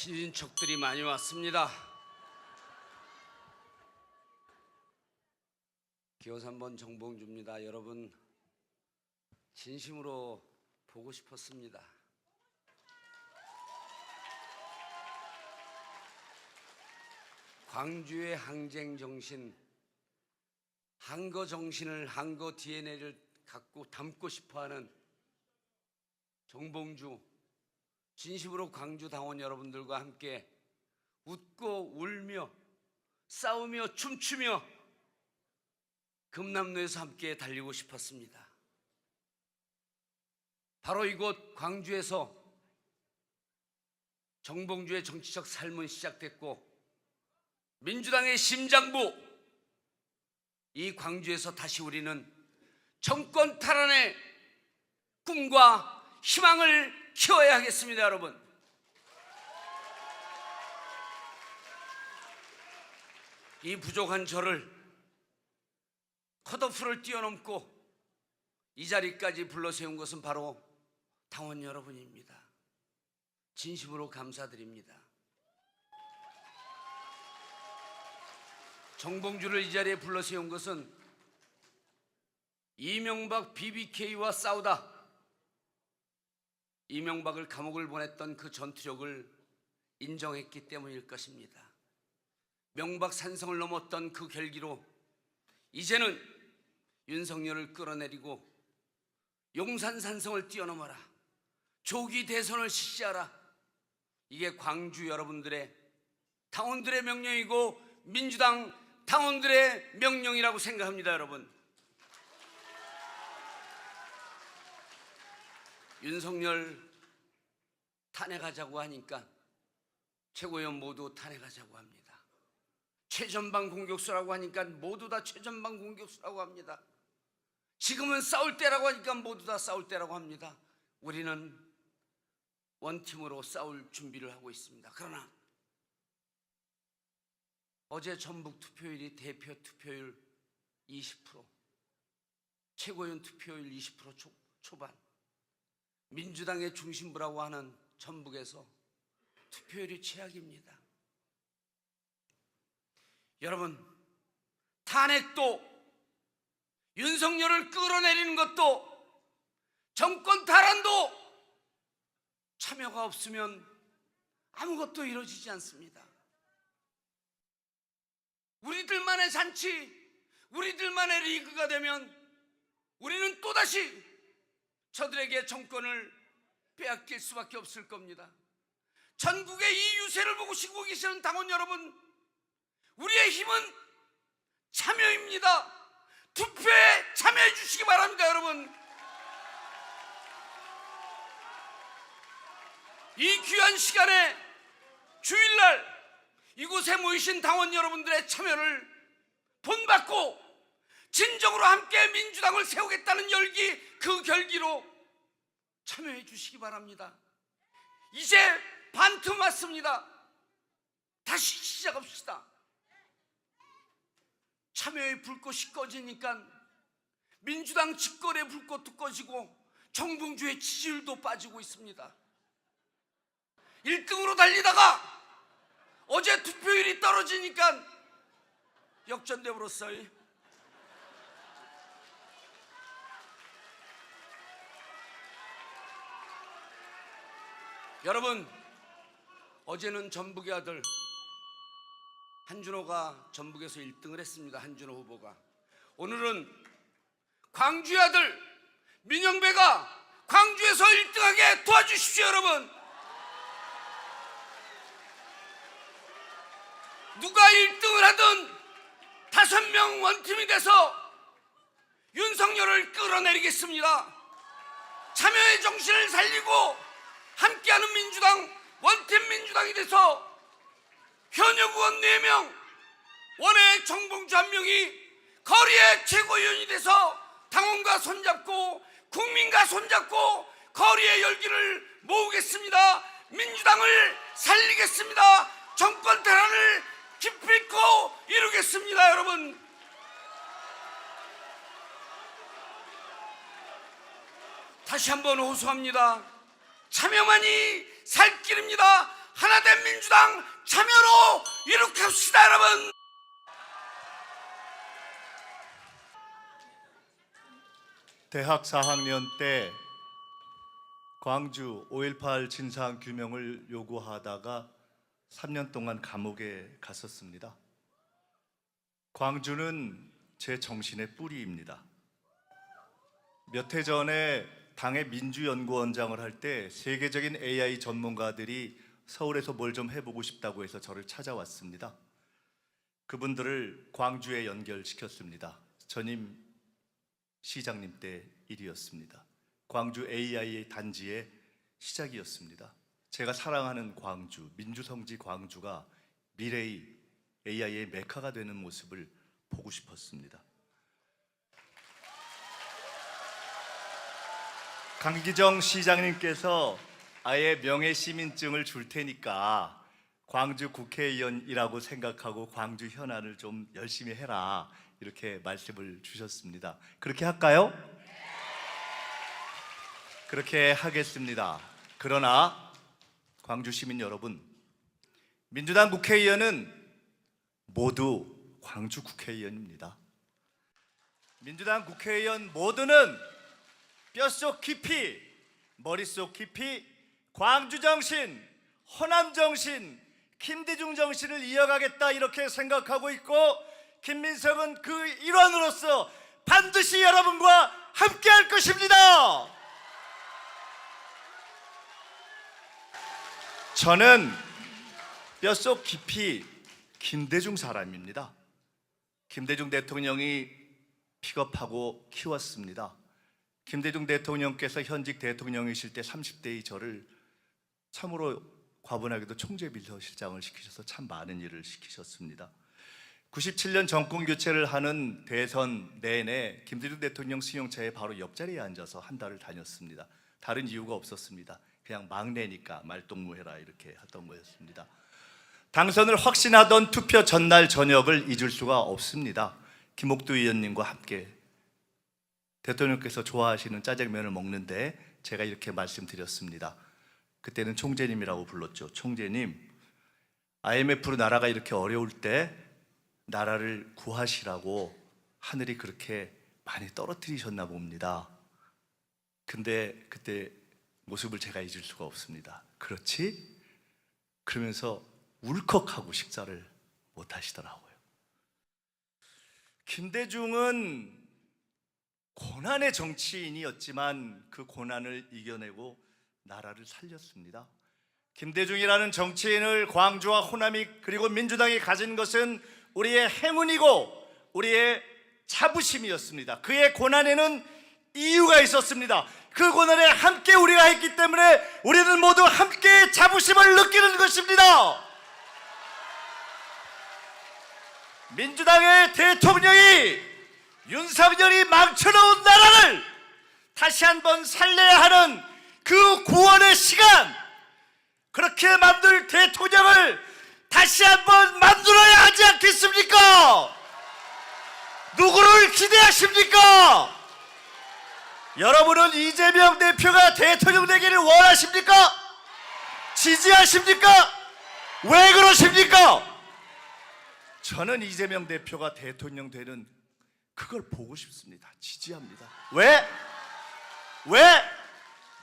친인척들이 많이 왔습니다. 기호 3번 정봉주입니다. 여러분 진심으로 보고 싶었습니다. 광주의 항쟁 정신, 항거 정신을 항거 DNA를 갖고 담고 싶어하는 정봉주 진심으로 광주 당원 여러분들과 함께 웃고 울며 싸우며 춤추며 금남로에서 함께 달리고 싶었습니다. 바로 이곳 광주에서 정봉주의 정치적 삶은 시작됐고 민주당의 심장부 이 광주에서 다시 우리는 정권 탈환의 꿈과 희망을 키워야 하겠습니다, 여러분. 이 부족한 저를 컷오프를 뛰어넘고 이 자리까지 불러 세운 것은 바로 당원 여러분입니다. 진심으로 감사드립니다. 정봉주를 이 자리에 불러 세운 것은 이명박 BBK와 싸우다 이명박을 감옥을 보냈던 그 전투력을 인정했기 때문일 것입니다. 명박 산성을 넘었던 그 결기로 이제는 윤석열을 끌어내리고 용산 산성을 뛰어넘어라. 조기 대선을 실시하라. 이게 광주 여러분들의 당원들의 명령이고 민주당 당원들의 명령이라고 생각합니다, 여러분. 윤석열 탄핵하자고 하니까 최고위원 모두 탄핵하자고 합니다. 최전방 공격수라고 하니까 모두 다 최전방 공격수라고 합니다. 지금은 싸울 때라고 하니까 모두 다 싸울 때라고 합니다. 우리는 원팀으로 싸울 준비를 하고 있습니다. 그러나 어제 전북 투표율이 대표 투표율 20%, 최고위원 투표율 20% 초, 초반, 민주당의 중심부라고 하는 전북에서 투표율이 최악입니다. 여러분, 탄핵도 윤석열을 끌어내리는 것도 정권 탈환도 참여가 없으면 아무것도 이루어지지 않습니다. 우리들만의 잔치, 우리들만의 리그가 되면 우리는 또다시 저들에게 정권을 빼앗길 수밖에 없을 겁니다. 전국의 이 유세를 보고 시고 계시는 당원 여러분, 우리의 힘은 참여입니다. 투표에 참여해 주시기 바랍니다, 여러분. 이 귀한 시간에 주일날 이곳에 모이신 당원 여러분들의 참여를 본받고 진정으로 함께 민주당을 세우겠다는 열기 그 결기로 참여해 주시기 바랍니다. 이제 반틈 왔습니다. 다시 시작합시다. 참여의 불꽃이 꺼지니까 민주당 집거래 불꽃도 꺼지고 정봉주의 지지율도 빠지고 있습니다. 1등으로 달리다가 어제 투표율이 떨어지니까 역전돼 버렸어요. 여러분, 어제는 전북의 아들 한준호가 전북에서 1등을 했습니다. 한준호 후보가. 오늘은 광주의 아들 민영배가 광주에서 1등하게 도와주십시오, 여러분. 누가 1등을 하든 다섯 명 원팀이 돼서 윤석열을 끌어내리겠습니다. 참여의 정신을 살리고 민주당 원팀 민주당이 돼서 현역 의원 4명 원외 정봉주 한 명이 거리의 최고위원이 돼서 당원과 손잡고 국민과 손잡고 거리의 열기를 모으겠습니다. 민주당을 살리겠습니다. 정권 탈환을 기필코 이루겠습니다, 여러분. 다시 한번 호소합니다. 참여만이 살 길입니다. 하나 변화된 민주당 참여로 이룩합시다 여러분 대학 4학년 때 광주 5.18 진상 규명을 요구하다가 3년 동안 감옥에 갔었습니다. 광주는 제 정신의 뿌리입니다. 몇 해 전에 당의 민주연구원장을 할 때 세계적인 AI 전문가들이 서울에서 뭘 좀 해보고 싶다고 해서 저를 찾아왔습니다. 그분들을 광주에 연결시켰습니다. 전임 시장님 때 일이었습니다. 광주 AI 단지의 시작이었습니다. 제가 사랑하는 광주, 민주성지 광주가 미래의 AI의 메카가 되는 모습을 보고 싶었습니다. 강기정 시장님께서 아예 명예 시민증을 줄 테니까 광주 국회의원이라고 생각하고 광주 현안을 좀 열심히 해라 이렇게 말씀을 주셨습니다. 그렇게 할까요? 그렇게 하겠습니다. 그러나 광주 시민 여러분, 민주당 국회의원은 모두 광주 국회의원입니다. 민주당 국회의원 모두는 뼛속 깊이, 머릿속 깊이 광주 정신, 호남 정신, 김대중 정신을 이어가겠다 이렇게 생각하고 있고 김민석은 그 일원으로서 반드시 여러분과 함께 할 것입니다. 저는 뼛속 깊이 김대중 사람입니다. 김대중 대통령이 픽업하고 키웠습니다. 김대중 대통령께서 현직 대통령이실 때 30대의 저를 참으로 과분하게도 총재 비서실장을 시키셔서 참 많은 일을 시키셨습니다. 97년 정권 교체를 하는 대선 내내 김대중 대통령 승용차에 바로 옆자리에 앉아서 한 달을 다녔습니다. 다른 이유가 없었습니다. 그냥 막내니까 말동무해라 이렇게 하던 거였습니다. 당선을 확신하던 투표 전날 저녁을 잊을 수가 없습니다. 김옥두 의원님과 함께 대통령께서 좋아하시는 짜장면을 먹는데 제가 이렇게 말씀드렸습니다. 그때는 총재님이라고 불렀죠. 총재님, IMF로 나라가 이렇게 어려울 때 나라를 구하시라고 하늘이 그렇게 많이 떨어뜨리셨나 봅니다. 근데 그때 모습을 제가 잊을 수가 없습니다. 그렇지? 그러면서 울컥하고 식사를 못 하시더라고요. 김대중은 고난의 정치인이었지만 그 고난을 이겨내고 나라를 살렸습니다. 김대중이라는 정치인을 광주와 호남이 그리고 민주당이 가진 것은 우리의 행운이고 우리의 자부심이었습니다. 그의 고난에는 이유가 있었습니다. 그 고난에 함께 우리가 했기 때문에 우리는 모두 함께 자부심을 느끼는 것입니다. 민주당의 대통령이 윤석열이 망쳐놓은 나라를 다시 한번 살려야 하는 그 구원의 시간 그렇게 만들 대통령을 다시 한번 만들어야 하지 않겠습니까? 누구를 기대하십니까? 여러분은 이재명 대표가 대통령 되기를 원하십니까? 지지하십니까? 왜 그러십니까? 저는 이재명 대표가 대통령 되는 그걸 보고 싶습니다. 지지합니다. 왜? 왜?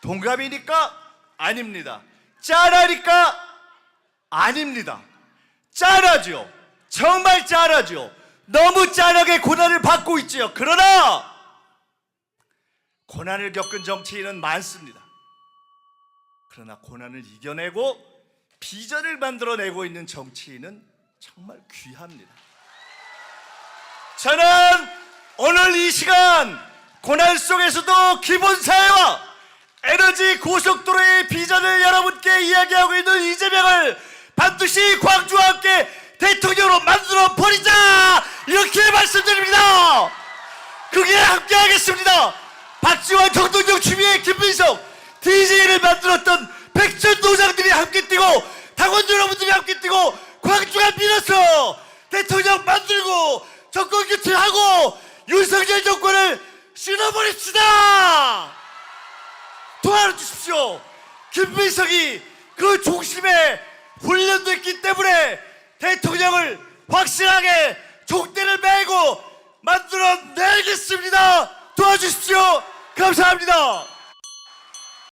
동갑이니까? 아닙니다. 짠하니까? 아닙니다. 짠하죠. 정말 짠하죠. 너무 짠하게 고난을 받고 있지요. 그러나 고난을 겪은 정치인은 많습니다. 그러나 고난을 이겨내고 비전을 만들어내고 있는 정치인은 정말 귀합니다. 저는 오늘 이 시간 고난 속에서도 기본 사회와 에너지 고속도로의 비전을 여러분께 이야기하고 있는 이재명을 반드시 광주와 함께 대통령으로 만들어 버리자 이렇게 말씀드립니다. 그게 함께 하겠습니다. 박지원, 정동영, 추미애, 김민석 DJ를 만들었던 백전 도장들이 함께 뛰고 당원 여러분들이 함께 뛰고 광주가 밀어서 대통령 만들고 정권 교체하고 윤석열 정권을 쓸어버립시다. 도와주십시오. 김민석이 그 중심에 훈련됐기 때문에 대통령을 확실하게 족대를 메고 만들어 내겠습니다. 도와주십시오. 감사합니다.